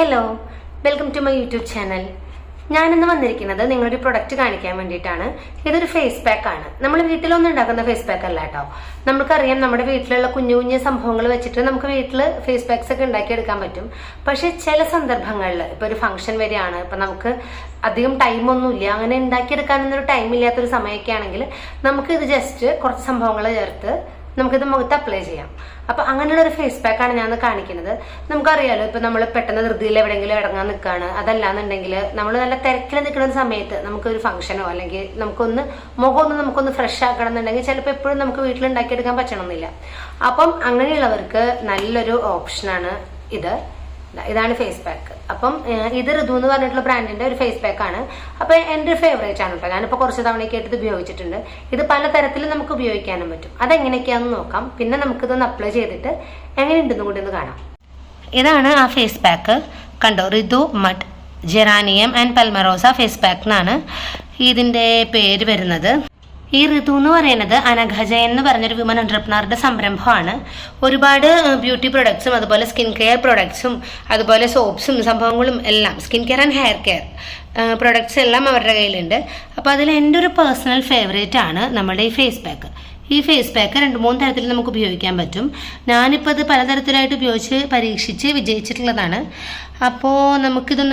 Hello welcome to my YouTube channel ഞാനിന്ന് വന്നിരിക്കുന്നത് നിങ്ങളൊരു പ്രൊഡക്റ്റ് കാണിക്കാൻ വേണ്ടിയിട്ടാണ്. ഇതൊരു ഫേസ് പാക്ക് ആണ്. നമ്മൾ വീട്ടിലൊന്നും ഉണ്ടാക്കുന്ന ഫേസ് പാക്ക് അല്ല കേട്ടോ. നമുക്കറിയാം നമ്മുടെ വീട്ടിലുള്ള കുഞ്ഞു കുഞ്ഞു സംഭവങ്ങൾ വെച്ചിട്ട് നമുക്ക് വീട്ടിൽ ഫേസ് പാക്സ് ഒക്കെ ഉണ്ടാക്കിയെടുക്കാൻ പറ്റും. പക്ഷെ ചില സന്ദർഭങ്ങളിൽ ഇപ്പൊ ഒരു ഫംഗ്ഷൻ വരെയാണ് ഇപ്പൊ നമുക്ക് അധികം ടൈമൊന്നുമില്ല അങ്ങനെ ഉണ്ടാക്കിയെടുക്കാനൊന്നൊരു ടൈം ഇല്ലാത്തൊരു സമയമൊക്കെ ആണെങ്കിൽ നമുക്ക് ഇത് ജസ്റ്റ് കുറച്ച് സംഭവങ്ങൾ ചേർത്ത് നമുക്കിത് മുഖത്ത് അപ്ലൈ ചെയ്യാം. അപ്പൊ അങ്ങനെയുള്ള ഒരു ഫേസ് പാക്കാണ് ഞാൻ കാണിക്കുന്നത്. നമുക്കറിയാലോ ഇപ്പൊ നമ്മൾ പെട്ടെന്ന് ധൃതിയിൽ എവിടെയെങ്കിലും ഇടങ്ങാൻ നിൽക്കുകയാണ് അതല്ലാന്നുണ്ടെങ്കിൽ നമ്മൾ നല്ല തിരക്കിൽ നിൽക്കുന്ന സമയത്ത് നമുക്കൊരു ഫംഗ്ഷനോ അല്ലെങ്കിൽ നമുക്കൊന്ന് മുഖം ഒന്ന് നമുക്കൊന്ന് ഫ്രഷ് ആക്കണം എന്നുണ്ടെങ്കിൽ ചിലപ്പോൾ എപ്പോഴും നമുക്ക് വീട്ടിൽ ഉണ്ടാക്കിയെടുക്കാൻ പറ്റണമെന്നില്ല അപ്പം അങ്ങനെയുള്ളവർക്ക് നല്ലൊരു ഓപ്ഷനാണ് ഇത്. ഇതാണ് ഫേസ് പാക്ക് അപ്പം ഇത് ഋതു എന്ന് പറഞ്ഞിട്ടുള്ള ബ്രാൻഡിന്റെ ഒരു ഫേസ് പാക്ക് ആണ്. അപ്പൊ എന്റെ ഫേവറേറ്റ് ആണ് കേട്ടോ ഞാനിപ്പോ കുറച്ച് തവണയൊക്കെ ആയിട്ട് ഇത് ഉപയോഗിച്ചിട്ടുണ്ട്. ഇത് പല തരത്തിൽ നമുക്ക് ഉപയോഗിക്കാനും പറ്റും. അതെങ്ങനെയൊക്കെയാണെന്ന് നോക്കാം. പിന്നെ നമുക്ക് ഇതൊന്ന് അപ്ലൈ ചെയ്തിട്ട് എങ്ങനെയുണ്ടെന്നും കൂടി ഒന്ന് കാണാം. ഇതാണ് ആ ഫേസ് പാക്ക് കണ്ടോ? Ritu mud geranium and palmarosa face pack എന്നാണ് ഇതിന്റെ പേര് വരുന്നത്. ഈ ഋതു എന്ന് പറയുന്നത് അനഘജ എന്ന് പറഞ്ഞൊരു വിമൻ എന്റർപ്രണറുടെ സംരംഭമാണ്. ഒരുപാട് ബ്യൂട്ടി പ്രൊഡക്ട്സും അതുപോലെ സ്കിൻ കെയർ പ്രൊഡക്ട്സും അതുപോലെ സോപ്സും സംഭവങ്ങളും എല്ലാം skin care and hair care products എല്ലാം അവരുടെ കയ്യിലുണ്ട്. അപ്പോൾ അതിൽ എന്റെ ഒരു പേഴ്സണൽ ഫേവറേറ്റ് ആണ് നമ്മുടെ ഈ ഫേസ് പാക്ക് ഈ ഫേസ് പാക്ക് രണ്ട് മൂന്ന് തരത്തിൽ നമുക്ക് ഉപയോഗിക്കാൻ പറ്റും. ഞാനിപ്പോൾ അത് പലതരത്തിലായിട്ട് ഉപയോഗിച്ച് പരീക്ഷിച്ച് വിജയിച്ചിട്ടുള്ളതാണ്. അപ്പോൾ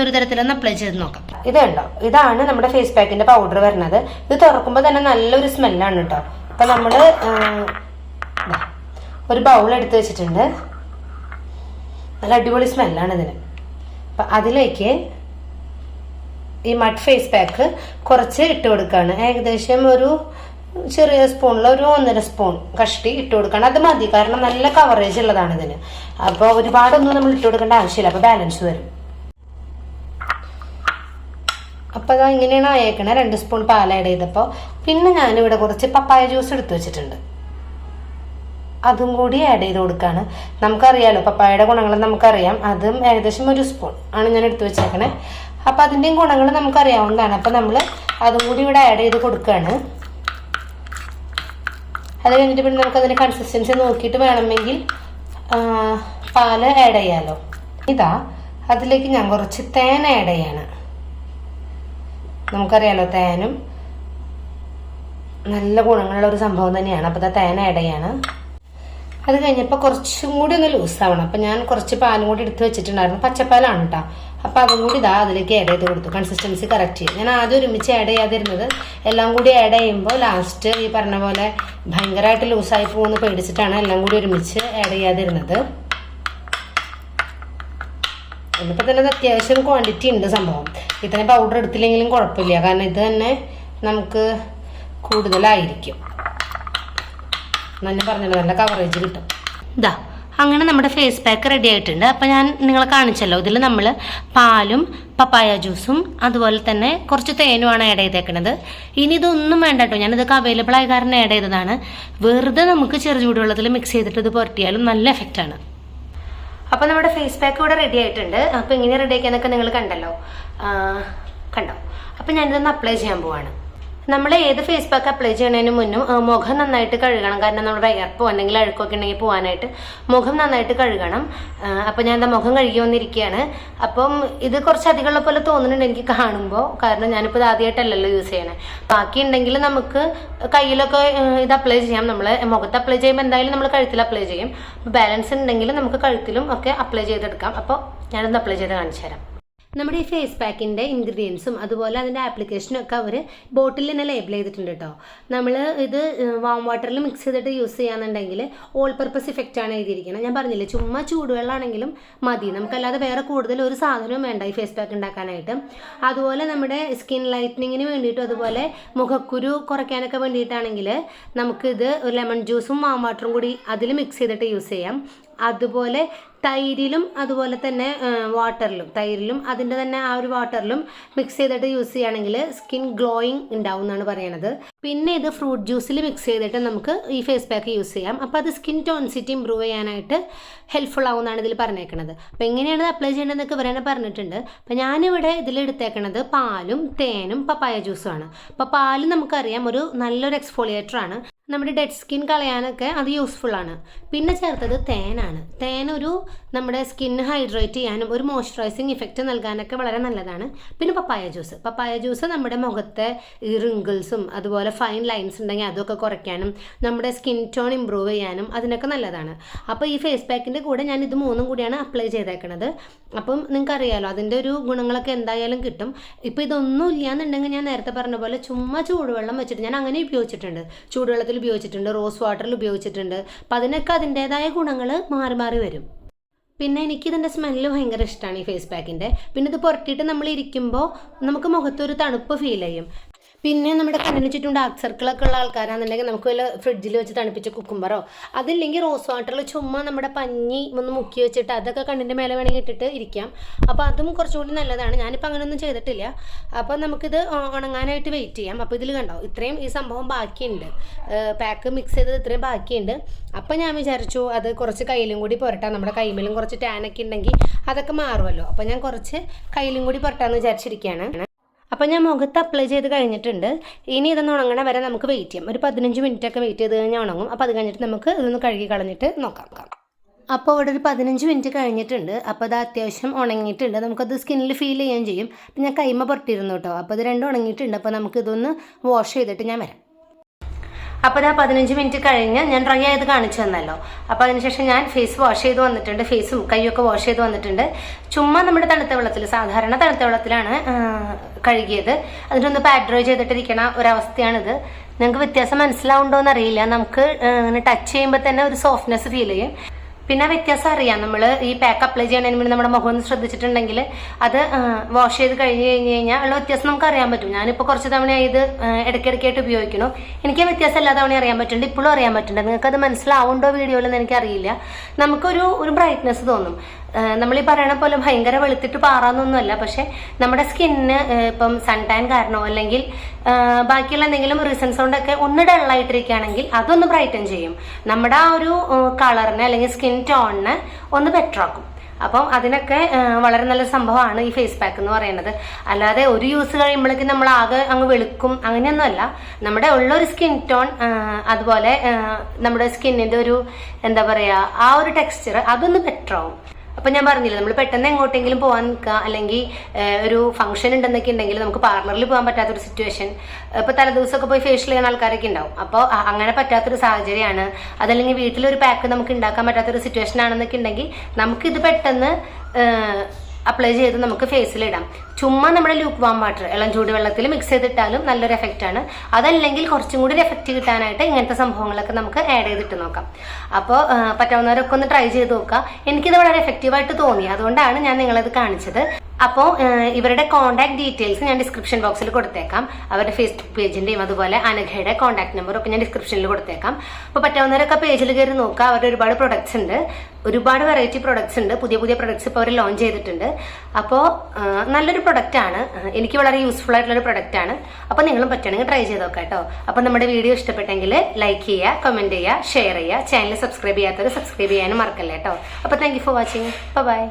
ഒരു തരത്തിലൊന്ന് അപ്ലൈ ചെയ്ത് നോക്കാം. ഇത് ഇതാണ് നമ്മുടെ ഫേസ് പാക്കിന്റെ പൗഡർ വരുന്നത്. ഇത് തുറക്കുമ്പോൾ തന്നെ നല്ലൊരു സ്മെല്ലാണ് കേട്ടോ അപ്പൊ നമ്മൾ ഒരു ബൗൾ എടുത്ത് വെച്ചിട്ടുണ്ട്. നല്ല അടിപൊളി സ്മെല്ലാണ് ഇതിന്. അപ്പൊ അതിലേക്ക് ഈ മഡ് ഫേസ് പാക്ക് കുറച്ച് ഇട്ട് കൊടുക്കുകയാണ് ഏകദേശം ഒരു ചെറിയ സ്പൂണിൽ ഒരു ഒന്നര സ്പൂൺ കഷ്ടി ഇട്ട് കൊടുക്കണം. അത് മതി കാരണം നല്ല കവറേജ് ഉള്ളതാണ് ഇതിന്. അപ്പോൾ ഒരുപാടൊന്നും നമ്മൾ ഇട്ട് കൊടുക്കേണ്ട ആവശ്യമില്ല. അപ്പോൾ ബാലൻസ് വരും. അപ്പൊ അതാ ഇങ്ങനെയാണ് ആയേക്കണേ രണ്ട് സ്പൂൺ പാൽ ആഡ് ചെയ്തപ്പോൾ പിന്നെ ഞാൻ ഇവിടെ കുറച്ച് പപ്പായ ജ്യൂസ് എടുത്തു വെച്ചിട്ടുണ്ട്. അതും കൂടി ആഡ് ചെയ്ത് കൊടുക്കുകയാണ് നമുക്കറിയാലോ പപ്പായയുടെ ഗുണങ്ങൾ നമുക്കറിയാം. അതും ഏകദേശം ഒരു സ്പൂൺ ആണ് ഞാൻ എടുത്തു വെച്ചേക്കണേ. അപ്പൊ അതിന്റെയും ഗുണങ്ങൾ നമുക്കറിയാവുന്നതാണ്. അപ്പോൾ നമ്മൾ അതും കൂടി ഇവിടെ ആഡ് ചെയ്ത് കൊടുക്കുകയാണ് അത് കഴിഞ്ഞിട്ട് പിന്നെ നമുക്ക് അതിന്റെ കൺസിസ്റ്റൻസി നോക്കിയിട്ട് വേണമെങ്കിൽ പാൽ ആഡ് ചെയ്യാലോ. ഇതാ അതിലേക്ക് ഞാൻ കുറച്ച് തേൻ ആഡ് ചെയ്യാണ്. നമുക്കറിയാലോ തേനും നല്ല ഗുണങ്ങളുള്ള ഒരു സംഭവം തന്നെയാണ്. അപ്പോൾ തേൻ ആഡ് ചെയ്യാണ്. അത് കഴിഞ്ഞപ്പോൾ കുറച്ചും കൂടി ഒന്ന് ലൂസ് ആവണം. അപ്പം ഞാൻ കുറച്ച് പാലും കൂടി എടുത്ത് വെച്ചിട്ടുണ്ടായിരുന്നു. പച്ചപ്പാലാണ് കേട്ടോ അപ്പം അതും കൂടി ഇതാ അതിലേക്ക് ആഡ് ചെയ്ത് കൊടുത്തു. കൺസിസ്റ്റൻസി കറക്റ്റ് ചെയ്യും ഞാൻ ആദ്യം ഒരുമിച്ച് ആഡ് ചെയ്യാതിരുന്നത് എല്ലാം കൂടി ആഡ് ചെയ്യുമ്പോൾ ലാസ്റ്റ് ഈ പറഞ്ഞ പോലെ ഭയങ്കരമായിട്ട് ലൂസായി പോകുമെന്ന് പേടിച്ചിട്ടാണ് എല്ലാം കൂടി ഒരുമിച്ച് ആഡ് ചെയ്യാതിരുന്നത്. ഇന്നിപ്പോൾ തന്നെ അത്യാവശ്യം ക്വാണ്ടിറ്റി ഉണ്ട് സംഭവം. ഇത്രയും പൗഡർ എടുത്തില്ലെങ്കിലും കുഴപ്പമില്ല. കാരണം ഇത് തന്നെ നമുക്ക് കൂടുതലായിരിക്കും. നല്ല പറഞ്ഞല്ലോ നല്ല കവറേജ് കിട്ടും. ഇതാ അങ്ങനെ നമ്മുടെ ഫേസ് പാക്ക് റെഡി ആയിട്ടുണ്ട്. അപ്പം ഞാൻ നിങ്ങളെ കാണിച്ചല്ലോ. ഇതിൽ നമ്മൾ പാലും പപ്പായ ജ്യൂസും അതുപോലെ തന്നെ കുറച്ച് തേനുമാണ് ആഡ് ചെയ്തേക്കുന്നത് ഇനി ഇതൊന്നും വേണ്ട കേട്ടോ. ഞാനിതൊക്കെ അവൈലബിൾ ആയ കാരണം ആഡ് ചെയ്തതാണ്. വെറുതെ നമുക്ക് ചെറു ചൂടുവെള്ളത്തിൽ മിക്സ് ചെയ്തിട്ട് ഇത് പുരട്ടിയാലും നല്ല എഫക്റ്റാണ് അപ്പോൾ നമ്മുടെ ഫേസ് പാക്ക് ഇവിടെ റെഡി ആയിട്ടുണ്ട്. അപ്പോൾ ഇങ്ങനെ റെഡി ആക്കാനൊക്കെ നിങ്ങൾ കണ്ടല്ലോ. കണ്ടോ? അപ്പോൾ ഞാനിതൊന്ന് അപ്ലൈ ചെയ്യാൻ പോവാണ്. നമ്മൾ ഏത് ഫേസ് പാക്ക് അപ്ലൈ ചെയ്യുന്നതിന് മുന്നും മുഖം നന്നായിട്ട് കഴുകണം. കാരണം നമ്മുടെ വിയർപ്പോ അല്ലെങ്കിൽ അഴുക്കൊക്കെ ഉണ്ടെങ്കിൽ പോകാനായിട്ട് മുഖം നന്നായിട്ട് കഴുകണം. അപ്പോൾ ഞാൻ എന്താ മുഖം കഴുകി വന്നിരിക്കുകയാണ്. അപ്പം ഇത് കുറച്ച് അധികമുള്ള പോലെ തോന്നുന്നുണ്ട് എനിക്ക് കാണുമ്പോൾ കാരണം ഞാനിപ്പോൾ ആദ്യമായിട്ടല്ലല്ലോ യൂസ് ചെയ്യണേ. ബാക്കി ഉണ്ടെങ്കിൽ നമുക്ക് കയ്യിലൊക്കെ ഇത് അപ്ലൈ ചെയ്യാം. നമ്മൾ മുഖത്ത് അപ്ലൈ ചെയ്യുമ്പോൾ എന്തായാലും നമ്മൾ കഴുത്തിൽ അപ്ലൈ ചെയ്യും. ബാലൻസ് ഉണ്ടെങ്കിൽ നമുക്ക് കഴുത്തിലും ഒക്കെ അപ്ലൈ ചെയ്തെടുക്കാം. അപ്പോൾ ഞാനൊന്ന് അപ്ലൈ ചെയ്ത് കാണിച്ചു തരാം. നമ്മുടെ ഈ ഫേസ് പാക്കിന്റെ ഇൻഗ്രീഡിയൻസും അതുപോലെ അതിന്റെ ആപ്ലിക്കേഷനും ഒക്കെ അവർ ബോട്ടിൽ തന്നെ ലേബിൾ ചെയ്തിട്ടുണ്ട് കേട്ടോ നമ്മൾ ഇത് വാം വാട്ടറിൽ മിക്സ് ചെയ്തിട്ട് യൂസ് ചെയ്യാന്നുണ്ടെങ്കിൽ ഓൾ പർപ്പസ് ഇഫക്റ്റ് ആണ് എഴുതിയിരിക്കുന്നത് ഞാൻ പറഞ്ഞില്ലേ ചുമ്മാ ചൂടുവെള്ളമാണെങ്കിലും മതി. നമുക്കല്ലാതെ വേറെ കൂടുതൽ ഒരു സാധനവും വേണ്ട ഈ ഫേസ് പാക്ക് ഉണ്ടാക്കാനായിട്ട്. അതുപോലെ നമ്മുടെ സ്കിൻ ലൈറ്റനിങ്ങിന് വേണ്ടിയിട്ടും അതുപോലെ മുഖക്കുരു കുറയ്ക്കാനൊക്കെ വേണ്ടിയിട്ടാണെങ്കിൽ നമുക്കിത് ഒരു ലെമൺ ജ്യൂസും വാം വാട്ടറും കൂടി അതിൽ മിക്സ് ചെയ്തിട്ട് യൂസ് ചെയ്യാം. അതുപോലെ തൈരിലും അതുപോലെ തന്നെ വാട്ടറിലും തൈരിലും അതിന്റെ തന്നെ ആ ഒരു വാട്ടറിലും മിക്സ് ചെയ്തിട്ട് യൂസ് ചെയ്യുകയാണെങ്കിൽ സ്കിൻ ഗ്ലോയിങ് ഉണ്ടാവും എന്നാണ് പറയണത്. പിന്നെ ഇത് ഫ്രൂട്ട് ജ്യൂസിൽ മിക്സ് ചെയ്തിട്ട് നമുക്ക് ഈ ഫേസ് പാക്ക് യൂസ് ചെയ്യാം. അപ്പോൾ അത് സ്കിൻ ടോൺസിറ്റി ഇമ്പ്രൂവ് ചെയ്യാനായിട്ട് ഹെൽപ്ഫുൾ ആവുമെന്നാണ് ഇതിൽ പറഞ്ഞേക്കണത്. അപ്പോൾ എങ്ങനെയാണ് ഇത് അപ്ലൈ ചെയ്യേണ്ടതെന്നൊക്കെ ഇവരെന്നെ പറഞ്ഞിട്ടുണ്ട്. അപ്പോൾ ഞാനിവിടെ ഇതിൽ എടുത്തേക്കണത് പാലും തേനും പപ്പായ ജ്യൂസും ആണ്. അപ്പോൾ പാൽ നമുക്കറിയാം ഒരു നല്ലൊരു എക്സ്ഫോളിയേറ്റർ ആണ്. നമ്മുടെ ഡെഡ് സ്കിൻ കളയാനൊക്കെ അത് യൂസ്ഫുൾ ആണ്. പിന്നെ ചേർത്തത് തേനാണ്. തേൻ ഒരു നമ്മുടെ സ്കിൻ ഹൈഡ്രേറ്റ് ചെയ്യാനും ഒരു മോയ്സ്ചറൈസിങ് ഇഫക്റ്റ് നൽകാനൊക്കെ വളരെ നല്ലതാണ്. പിന്നെ പപ്പായ ജ്യൂസ്. പപ്പായ ജ്യൂസ് നമ്മുടെ മുഖത്തെ ഈ റിങ്കിൾസും അതുപോലെ ഫൈൻ ലൈൻസ് ഉണ്ടെങ്കിൽ അതൊക്കെ കുറയ്ക്കാനും നമ്മുടെ സ്കിൻ ടോൺ ഇമ്പ്രൂവ് ചെയ്യാനും അതിനൊക്കെ നല്ലതാണ്. അപ്പോൾ ഈ ഫേസ് പാക്കിന്റെ കൂടെ ഞാൻ ഇത് മൂന്നും കൂടിയാണ് അപ്ലൈ ചെയ്തേക്കണത്. അപ്പം നിങ്ങൾക്ക് അറിയാലോ അതിന്റെ ഒരു ഗുണങ്ങളൊക്കെ എന്തായാലും കിട്ടും. ഇപ്പോൾ ഇതൊന്നും ഇല്ലാന്നുണ്ടെങ്കിൽ ഞാൻ നേരത്തെ പറഞ്ഞ പോലെ ചുമ്മാ ചൂടുവെള്ളം വെച്ചിട്ട് ഞാൻ അങ്ങനെ ഉപയോഗിച്ചിട്ടുണ്ട്. ചൂടുവെള്ളത്തിൽ ഉപയോഗിച്ചിട്ടുണ്ട് റോസ് വാട്ടറിൽ ഉപയോഗിച്ചിട്ടുണ്ട്. അപ്പം അതിനൊക്കെ അതിന്റേതായ ഗുണങ്ങൾ മാറി മാറി വരും. പിന്നെ എനിക്കിതിന്റെ സ്മെല്ല് ഭയങ്കര ഇഷ്ടമാണ് ഈ ഫേസ് പാക്കിന്റെ പിന്നെ ഇത് പുരട്ടിയിട്ട് നമ്മൾ ഇരിക്കുമ്പോൾ നമുക്ക് മുഖത്തൊരു തണുപ്പ് ഫീൽ ചെയ്യും. പിന്നെ നമ്മുടെ കണ്ണിന് ചുറ്റും ഡാർക്ക് സർക്കിളൊക്കെ ഉള്ള ആൾക്കാരാണെന്നുണ്ടെങ്കിൽ നമുക്ക് വല്ല ഫ്രിഡ്ജിൽ വെച്ച് തണുപ്പിച്ച കുക്കുംബറോ അതില്ലെങ്കിൽ റോസ് വാട്ടറിൽ ചുമ്മാ നമ്മുടെ പഞ്ഞി ഒന്ന് മുക്കി വെച്ചിട്ട് അതൊക്കെ കണ്ണിന്റെ മേലെ വേണമെങ്കിൽ ഇട്ടിട്ട് ഇരിക്കാം. അപ്പോൾ അതും കുറച്ചുകൂടി നല്ലതാണ്. ഞാനിപ്പോൾ അങ്ങനെയൊന്നും ചെയ്തിട്ടില്ല. അപ്പോൾ നമുക്കിത് ഉണങ്ങാനായിട്ട് വെയിറ്റ് ചെയ്യാം. അപ്പോൾ ഇതിൽ കണ്ടോ ഇത്രയും ഈ സംഭവം ബാക്കിയുണ്ട്. പാക്ക് മിക്സ് ചെയ്തത് ഇത്രയും ബാക്കിയുണ്ട്. അപ്പോൾ ഞാൻ വിചാരിച്ചു അത് കുറച്ച് കയ്യിലും കൂടി പുരട്ടാം. നമ്മുടെ കൈമേലും കുറച്ച് ടാനൊക്കെ ഉണ്ടെങ്കിൽ അതൊക്കെ മാറുമല്ലോ. അപ്പോൾ ഞാൻ കുറച്ച് കയ്യിലും കൂടി പുരട്ടാമെന്ന് വിചാരിച്ചിരിക്കുകയാണ്. അപ്പോൾ ഞാൻ മുഖത്ത് അപ്ലൈ ചെയ്ത് കഴിഞ്ഞിട്ടുണ്ട്. ഇനി ഇതൊന്ന് ഉണങ്ങണ വരെ നമുക്ക് വെയിറ്റ് ചെയ്യാം. ഒരു പതിനഞ്ച് മിനിറ്റ് ഒക്കെ വെയിറ്റ് ചെയ്ത് കഴിഞ്ഞാൽ ഉണങ്ങും. അപ്പോൾ അത് കഴിഞ്ഞിട്ട് നമുക്ക് ഇതൊന്ന് കഴുകി കളഞ്ഞിട്ട് നോക്കാം. അപ്പോൾ ഇവിടെ ഒരു പതിനഞ്ച് മിനിറ്റ് കഴിഞ്ഞിട്ടുണ്ട്. അപ്പോൾ അത് അത്യാവശ്യം ഉണങ്ങിയിട്ടുണ്ട്. നമുക്കത് സ്കിന്നിൽ ഫീൽ ചെയ്യാൻ ചെയ്യും. അപ്പം ഞാൻ കൈമ പൊട്ടിയിരുന്നു കേട്ടോ. അപ്പോൾ ഇത് രണ്ടും ഉണങ്ങിയിട്ടുണ്ട്. അപ്പോൾ നമുക്കിതൊന്ന് വാഷ് ചെയ്തിട്ട് ഞാൻ വരാം. അപ്പോൾ ഇതാ പതിനഞ്ച് മിനിറ്റ് കഴിഞ്ഞ് ഞാൻ ഡ്രൈ ആയത് കാണിച്ചു തന്നല്ലോ. അപ്പോൾ അതിനുശേഷം ഞാൻ ഫേസ് വാഷ് ചെയ്ത് വന്നിട്ടുണ്ട്. ഫേസും കൈയൊക്കെ വാഷ് ചെയ്ത് വന്നിട്ടുണ്ട്. ചുമ്മാ നമ്മുടെ തണുത്ത വെള്ളത്തിൽ സാധാരണ തണുത്ത വെള്ളത്തിലാണ് കഴുകിയത്. അതിനൊന്ന് പാഡ്രോ ചെയ്തിട്ടിരിക്കണ ഒരവസ്ഥയാണിത്. നിങ്ങൾക്ക് വ്യത്യാസം മനസ്സിലാവുണ്ടോ എന്നറിയില്ല നമുക്ക് ഇങ്ങനെ ടച്ച് ചെയ്യുമ്പോൾ തന്നെ ഒരു സോഫ്റ്റ്നെസ് ഫീൽ ചെയ്യും. പിന്നെ വ്യത്യാസം അറിയാം. നമ്മൾ ഈ പാക്ക് അപ്ലൈ ചെയ്യണതിന് മുന്നേ നമ്മുടെ മുഖം ഒന്ന് ശ്രദ്ധിച്ചിട്ടുണ്ടെങ്കിൽ അത് വാഷ് ചെയ്ത് കഴിഞ്ഞ് കഴിഞ്ഞ് കഴിഞ്ഞാൽ ഉള്ള വ്യത്യാസം നമുക്ക് അറിയാൻ പറ്റും. ഞാനിപ്പോൾ കുറച്ച് തവണയായി ഇത് ഇടയ്ക്കിടയ്ക്കായിട്ട് ഉപയോഗിക്കണു എനിക്ക് വ്യത്യാസം എല്ലാ തവണയും അറിയാൻ പറ്റുന്നുണ്ട്. ഇപ്പോഴും അറിയാൻ പറ്റുന്നുണ്ട്. നിങ്ങൾക്ക് അത് മനസ്സിലാവുണ്ടോ വീഡിയോയിലെന്ന് എനിക്കറിയില്ല. നമുക്കൊരു ഒരു ബ്രൈറ്റ്നെസ് തോന്നും. നമ്മൾ ഈ പറയണ പോലെ ഭയങ്കര വെളുത്തിട്ട് പാറാന്നൊന്നുമല്ല. പക്ഷെ നമ്മുടെ സ്കിന്നിന് ഇപ്പം സൺ ടാൻ കാരണമോ അല്ലെങ്കിൽ ബാക്കിയുള്ള എന്തെങ്കിലും റീസൺസ് കൊണ്ടൊക്കെ ഒന്ന് ഡള്ളായിട്ടിരിക്കുകയാണെങ്കിൽ അതൊന്ന് ബ്രൈറ്റൻ ചെയ്യും. നമ്മുടെ ആ ഒരു കളറിനെ അല്ലെങ്കിൽ സ്കിൻ ടോണിനെ ഒന്ന് ബെറ്റർ ആക്കും. അപ്പം അതിനൊക്കെ വളരെ നല്ല സംഭവമാണ് ഈ ഫേസ് പാക്ക് എന്ന് പറയുന്നത്. അല്ലാതെ ഒരു യൂസ് കഴിയുമ്പോഴേക്കും നമ്മൾ ആകെ അങ്ങ് വെളുക്കും. അങ്ങനെയൊന്നുമല്ല. നമ്മുടെ ഉള്ളൊരു സ്കിൻ ടോൺ അതുപോലെ നമ്മുടെ സ്കിന്നിന്റെ ഒരു എന്താ പറയാ ആ ഒരു ടെക്സ്ചർ അതൊന്ന് ബെറ്റർ ആവും. അപ്പൊ ഞാൻ പറഞ്ഞില്ല നമ്മൾ പെട്ടെന്ന് എങ്ങോട്ടെങ്കിലും പോകാൻ നിൽക്കുക അല്ലെങ്കിൽ ഒരു ഫംഗ്ഷൻ ഉണ്ടെന്നൊക്കെ ഉണ്ടെങ്കിൽ നമുക്ക് പാർലറിൽ പോകാൻ പറ്റാത്തൊരു സിറ്റുവേഷൻ ഇപ്പൊ തലേദിവസമൊക്കെ പോയി ഫേഷ്യൽ ചെയ്യുന്ന ആൾക്കാരൊക്കെ ഉണ്ടാവും. അപ്പോൾ അങ്ങനെ പറ്റാത്തൊരു സാഹചര്യമാണ്. അതല്ലെങ്കിൽ വീട്ടിലൊരു പാക്ക് നമുക്ക് ഉണ്ടാക്കാൻ പറ്റാത്തൊരു സിറ്റുവേഷൻ ആണെന്നൊക്കെ ഉണ്ടെങ്കിൽ നമുക്കിത് പെട്ടെന്ന് അപ്ലൈ ചെയ്ത് നമുക്ക് ഫേസിൽ ഇടാം. ചുമ്മാ നമ്മുടെ ലൂക്ക് വാം വാട്ടർ ഇളം ചൂട് വെള്ളത്തിൽ മിക്സ് ചെയ്തിട്ടാലും നല്ലൊരു എഫക്റ്റ് ആണ്. അതല്ലെങ്കിൽ കുറച്ചും കൂടി ഒരു എഫക്റ്റ് കിട്ടാനായിട്ട് ഇങ്ങനത്തെ സംഭവങ്ങളൊക്കെ നമുക്ക് ആഡ് ചെയ്തിട്ട് നോക്കാം. അപ്പോൾ പറ്റാവുന്നവരൊക്കെ ഒന്ന് ട്രൈ ചെയ്ത് നോക്കുക. എനിക്കിത് വളരെ എഫക്റ്റീവായിട്ട് തോന്നി. അതുകൊണ്ടാണ് ഞാൻ നിങ്ങളത് കാണിച്ചത്. അപ്പോൾ ഇവരുടെ കോൺടാക്ട് ഡീറ്റെയിൽസ് ഞാൻ ഡിസ്ക്രിപ്ഷൻ ബോക്സിൽ കൊടുത്തേക്കാം. അവരുടെ ഫേസ്ബുക്ക് പേജിന്റെയും അതുപോലെ അനഘയുടെ കോൺടാക്ട് നമ്പറും ഒക്കെ ഞാൻ ഡിസ്ക്രിപ്ഷനിൽ കൊടുത്തേക്കാം. അപ്പോൾ പറ്റാവുന്നവരൊക്കെ പേജിൽ കയറി നോക്കുക. അവരുടെ ഒരുപാട് പ്രൊഡക്ട്സ് ഉണ്ട്. ഒരുപാട് വെറൈറ്റി പ്രൊഡക്ട്സ് ഉണ്ട്. പുതിയ പുതിയ പ്രൊഡക്ട്സ് ഇപ്പോൾ അവർ ലോഞ്ച് ചെയ്തിട്ടുണ്ട്. അപ്പോൾ നല്ലൊരു പ്രൊഡക്റ്റ് ആണ്. എനിക്ക് വളരെ യൂസ്ഫുൾ ആയിട്ടുള്ള ഒരു പ്രൊഡക്റ്റ് ആണ്. അപ്പോൾ നിങ്ങളും പറ്റുകയാണെങ്കിൽ ട്രൈ ചെയ്ത് നോക്കാം കേട്ടോ. അപ്പോൾ നമ്മുടെ വീഡിയോ ഇഷ്ടപ്പെട്ടെങ്കിൽ ലൈക്ക് ചെയ്യുക കമന്റ് ചെയ്യുക ഷെയർ ചെയ്യുക. ചാനൽ സബ്സ്ക്രൈബ് ചെയ്യാത്തവർ സബ്സ്ക്രൈബ് ചെയ്യാനും മറക്കല്ലേ കേട്ടോ. അപ്പോൾ thank you for watching bye